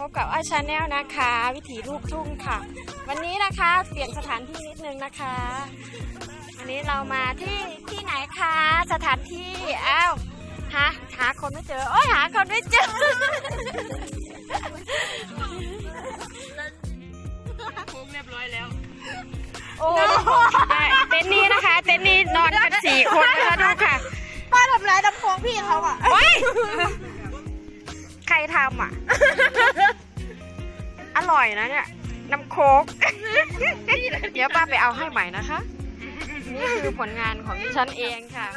พบกับอ้อยชาแนลนะคะ วิถีลูกทุ่งค่ะ วันนี้นะคะเปลี่ยนสถานที่นิดนึงนะคะ วันนี้เรามาที่ที่ไหนคะสถานที่อ้าวหาหาคนไม่เจอโอ้ยหาคนไม่เจอคุ้มเรียบร้อยแล้ว โอ้ได้เต็นท์นี้นะคะ เต็นท์นี้นอนกันสี่คนนะคะดูค่ะป้าทำร้ายน้ำโพงพี่เขาอะโอ้ยใครทำอะอ ร่อยนะเนี่ย น้ำโคก เดี๋ยวป้าไปเอาให้ใหม่นะคะ นี่คือผลงานของดิฉันเองค่ะ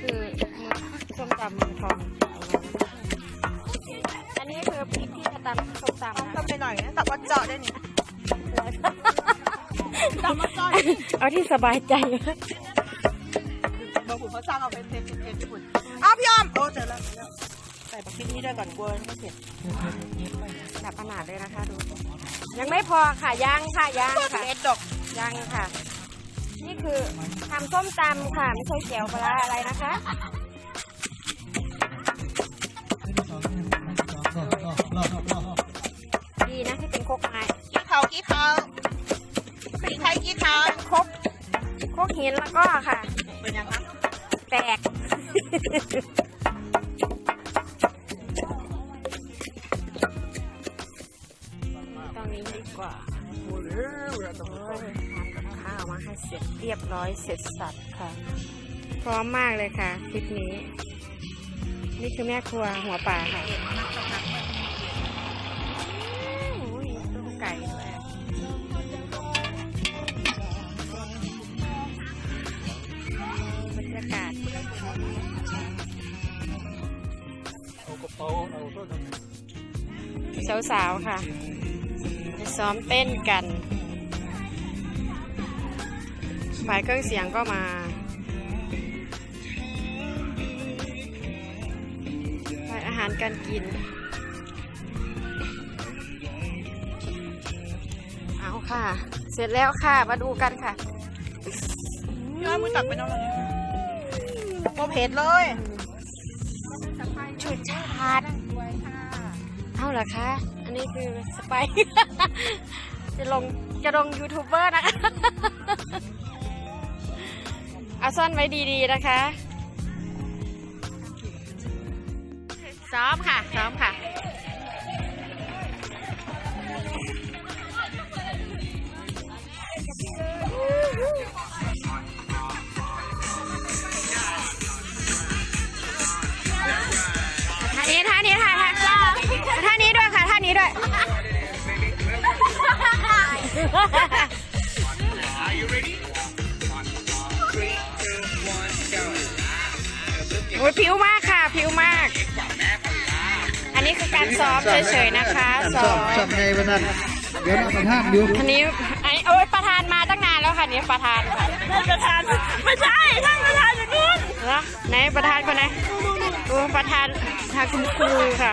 คือส้มตำเมืองทองอันนี้คือพริกที่จะตำส้มตำนะทำไปหน่อยนะแต่ว่าเจาะได้นี่แต่ว่าเจาะเอาที่สบายใจบางคนเขาสั่งเอาเป็นเผ็ดเผ็ดญี่ปุ่นอ้าวพี่ออมโอ้เจอแล้วเจอแล้วใส่บักพริกนี่ด้วยก่อนกลัวไม่เผ็ด แบบขนาดเลยนะคะดู ยังไม่พอค่ะยังค่ะยังค่ะเผ็ดดอกยังค่ะ นี่คือทำส้มตำค่ะ ไม่ใช่เจียวปลาร้าอะไรนะคะดีนะที่เป็นโคกไม้กี้เขากี้เขาพี่ไทยกี้เขาโคกโคกหินแล้วก็ค่ะ เป็นยังคะแตก ตรงนี้ดีกว่าโอ้ยทำกับข้าวมาให้เสร็จเรียบร้อยเสร็จสับค่ะ พร้อมมากเลยค่ะคลิปนี้ นี่คือแม่ครัวหัวป่าค่ะโอ้ยต้มไก่ด้วยบรรยากาศสาวๆค่ะ ซ้อมเต้นกันฝ่ายเครื่องเสียงก็มาฝ่ายอาหารการกิน เอาค่ะ เสร็จแล้วค่ะ มาดูกันค่ะพี่ออมมือตักไปน้องเลยโมเผ็ดเลยชุดชาติเอาเหรอคะอั นี่คือสไป จะลงจะลงยูทูบเบอร์นะคะ เอาซ่อนไว้ดีๆนะคะ ซ้อมค่ะ ซ้อมค่ะ โอ้ยผิวมากค่ะผิวมาก อันนี้คือการซ้อมเฉยๆนะคะสซ้ออบมสอบไงวันนั้นเดี๋ยวเราประทานดูอันนี้ไอ้โอ้ยประธานมาตั้งนานแล้วค่ะนี่ประธานค่ะท่านประธานไม่ใช่ท่านประธานอยู่นู่นเหรอไหนประธานคนไหนดูประธานทางคุณครูค่ะ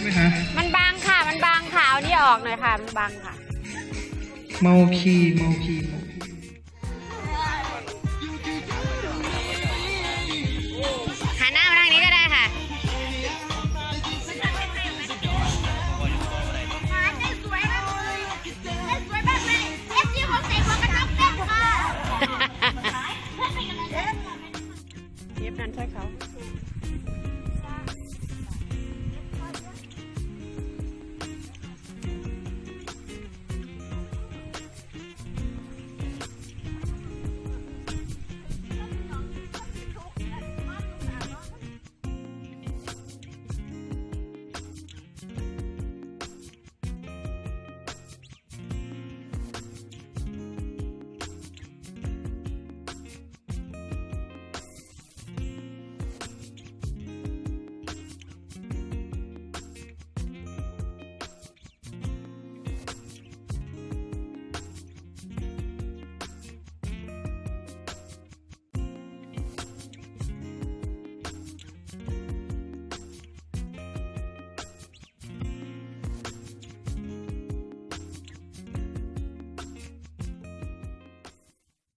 ช่ไหมคะมันบางค่ะ มันบางค่ะเอานี่ออกหน่อยค่ะ มันบางค่ะ เมาคีเมาคีเมา